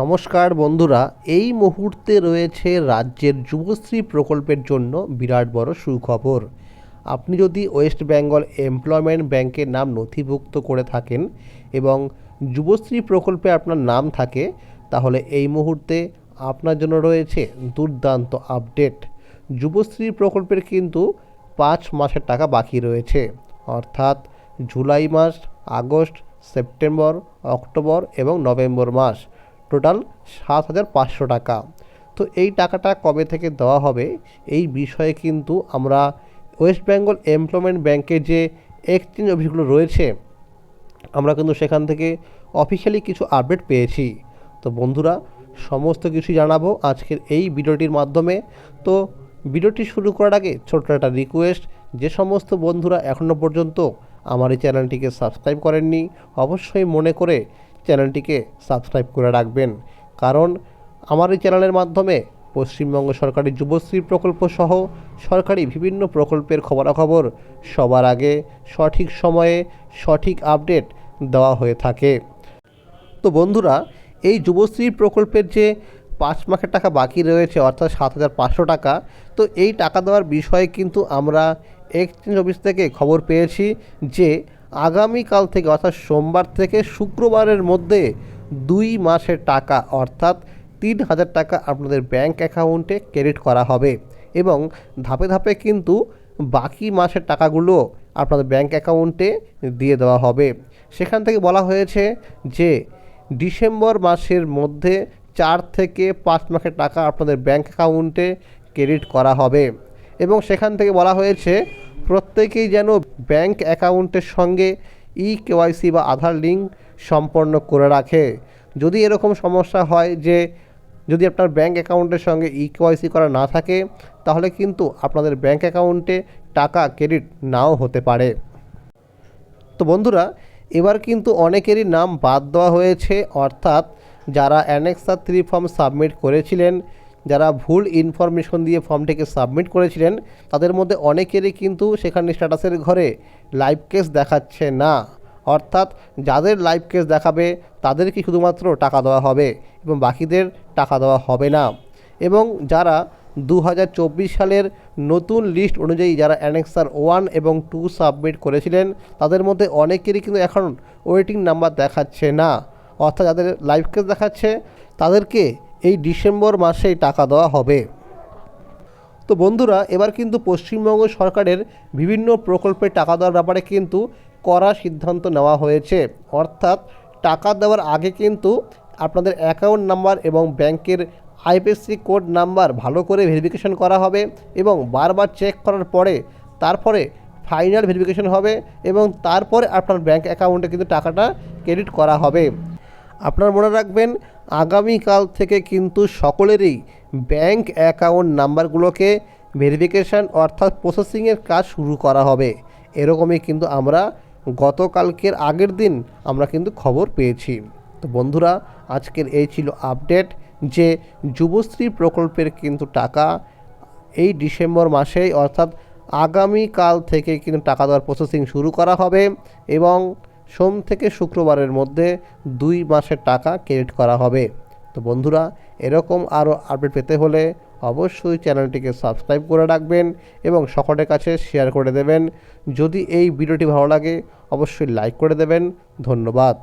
নমস্কার বন্ধুরা, এই মুহূর্তে রয়েছে রাজ্যের যুবশ্রী প্রকল্পের জন্য বিরাট বড় সুখবর। আপনি যদি ওয়েস্ট বেঙ্গল এমপ্লয়মেন্ট ব্যাংকের নাম নথিভুক্ত করে থাকেন এবং যুবশ্রী প্রকল্পে আপনার নাম থাকে, তাহলে এই মুহূর্তে আপনার জন্য রয়েছে দুর্দান্ত আপডেট। যুবশ্রী প্রকল্পের কিন্তু পাঁচ মাসের টাকা বাকি রয়েছে। অর্থাৎ জুলাই মাস, আগস্ট, সেপ্টেম্বর, অক্টোবর এবং নভেম্বর মাস। টোটাল সাত হাজার পাঁচশো টাকা। তো এই টাকাটা কবে থেকে দেওয়া হবে? এই বিষয়ে কিন্তু আমরা ওয়েস্ট বেঙ্গল এমপ্লয়মেন্ট ব্যাংকের যে এক্সচেঞ্জ অফিসগুলো রয়েছে, আমরা কিন্তু সেখান থেকে অফিসিয়ালি কিছু আপডেট পেয়েছি। তো বন্ধুরা, সমস্ত কিছু জানাব আজকের এই ভিডিওটির মাধ্যমে। তো ভিডিওটি শুরু করার আগে ছোট্ট একটা রিকোয়েস্ট যে সমস্ত বন্ধুরা এখনও পর্যন্ত আমার এই চ্যানেলটিকে সাবস্ক্রাইব করেননি, অবশ্যই মনে করে চ্যানেলটিকে সাবস্ক্রাইব করে রাখবেন। কারণ আমার এই চ্যানেলের মাধ্যমে পশ্চিমবঙ্গ সরকারি যুবশ্রী প্রকল্প সহ সরকারি বিভিন্ন প্রকল্পের খবরাখবর সবার আগে সঠিক সময়ে সঠিক আপডেট দেওয়া হয়ে থাকে। তো বন্ধুরা, এই যুবশ্রী প্রকল্পের যে পাঁচ মাসের টাকা বাকি রয়েছে, অর্থাৎ সাত হাজার পাঁচশো টাকা, তো এই টাকা দেওয়ার বিষয়ে কিন্তু আমরা এক্সচেঞ্জ অফিস থেকে খবর পেয়েছি যে আগামীকাল থেকে অর্থাৎ সোমবার থেকে শুক্রবারের মধ্যে দুই মাসের টাকা অর্থাৎ তিন হাজার টাকা আপনাদের ব্যাংক অ্যাকাউন্টে ক্রেডিট করা হবে। এবং ধাপে ধাপে কিন্তু বাকি মাসের টাকাগুলো আপনাদের ব্যাংক অ্যাকাউন্টে দিয়ে দেওয়া হবে। সেখান থেকে বলা হয়েছে যে, ডিসেম্বর মাসের মধ্যে চার থেকে পাঁচ মাসের টাকা আপনাদের ব্যাংক অ্যাকাউন্টে ক্রেডিট করা হবে। এবং সেখান থেকে বলা হয়েছে প্রত্যেকেই যেন ব্যাংক অ্যাকাউন্টের সঙ্গে ই কেওয়াইসি বা আধার লিঙ্ক সম্পন্ন করে রাখে। যদি এরকম সমস্যা হয় যে যদি আপনার ব্যাংক অ্যাকাউন্টের সঙ্গে ই কেওয়াইসি করা না থাকে, তাহলে কিন্তু আপনাদের ব্যাংক অ্যাকাউন্টে টাকা ক্রেডিট নাও হতে পারে। তো বন্ধুরা, এবার কিন্তু অনেকেরই নাম বাদ দেওয়া হয়েছে, অর্থাৎ যারা অ্যানেক্সার থ্রি ফর্ম সাবমিট করেছিলেন যারা ভুল ইনফরমেশন দিয়ে ফর্মটিকে সাবমিট করেছিলেন, তাদের মধ্যে অনেকেরই কিন্তু সেখানে স্ট্যাটাসের ঘরে লাইভ কেস দেখাচ্ছে না। অর্থাৎ যাদের লাইভ কেস দেখাবে, তাদেরকে শুধুমাত্র টাকা দেওয়া হবে এবং বাকিদের টাকা দেওয়া হবে না। এবং যারা দু হাজার চব্বিশ সালের নতুন লিস্ট অনুযায়ী যারা অ্যানেক্সার ওয়ান এবং টু সাবমিট করেছিলেন, তাদের মধ্যে অনেকেরই কিন্তু এখন ওয়েটিং নাম্বার দেখাচ্ছে না। অর্থাৎ যাদের লাইভ কেস দেখাচ্ছে, তাদেরকে এই ডিসেম্বর মাসেই টাকা দেওয়া হবে। তো বন্ধুরা, এবার কিন্তু পশ্চিমবঙ্গ সরকারের বিভিন্ন প্রকল্পে টাকা দেওয়ার ব্যাপারে কিন্তু কড়া সিদ্ধান্ত নেওয়া হয়েছে। অর্থাৎ টাকা দেওয়ার আগে কিন্তু আপনাদের অ্যাকাউন্ট নাম্বার এবং ব্যাংকের আইপিএসসি কোড নাম্বার ভালো করে ভেরিফিকেশন করা হবে এবং বারবার চেক করার পরে তারপরে ফাইনাল ভেরিফিকেশন হবে এবং তারপরে আপনার ব্যাংক অ্যাকাউন্টে কিন্তু টাকাটা ক্রেডিট করা হবে। আপনার মনে রাখবেন আগামীকাল থেকে কিন্তু সকলেরই ব্যাংক অ্যাকাউন্ট নাম্বারগুলোকে ভেরিফিকেশান অর্থাৎ প্রসেসিংয়ের কাজ শুরু করা হবে। এরকমই কিন্তু আমরা গতকালকের আগের দিন আমরা কিন্তু খবর পেয়েছি। তো বন্ধুরা, আজকের এই ছিল আপডেট যে যুবশ্রী প্রকল্পের কিন্তু টাকা এই ডিসেম্বর মাসেই অর্থাৎ আগামীকাল থেকে কিন্তু টাকা দেওয়ার প্রসেসিং শুরু করা হবে এবং সোম থেকে শুক্রবারের মধ্যে দুই মাসের টাকা ক্রেডিট করা হবে। তো বন্ধুরা, এরকম আরও আপডেট পেতে হলে অবশ্যই চ্যানেলটিকে সাবস্ক্রাইব করে রাখবেন এবং সকলের কাছে শেয়ার করে দেবেন। যদি এই ভিডিওটি ভালো লাগে, অবশ্যই লাইক করে দেবেন। ধন্যবাদ।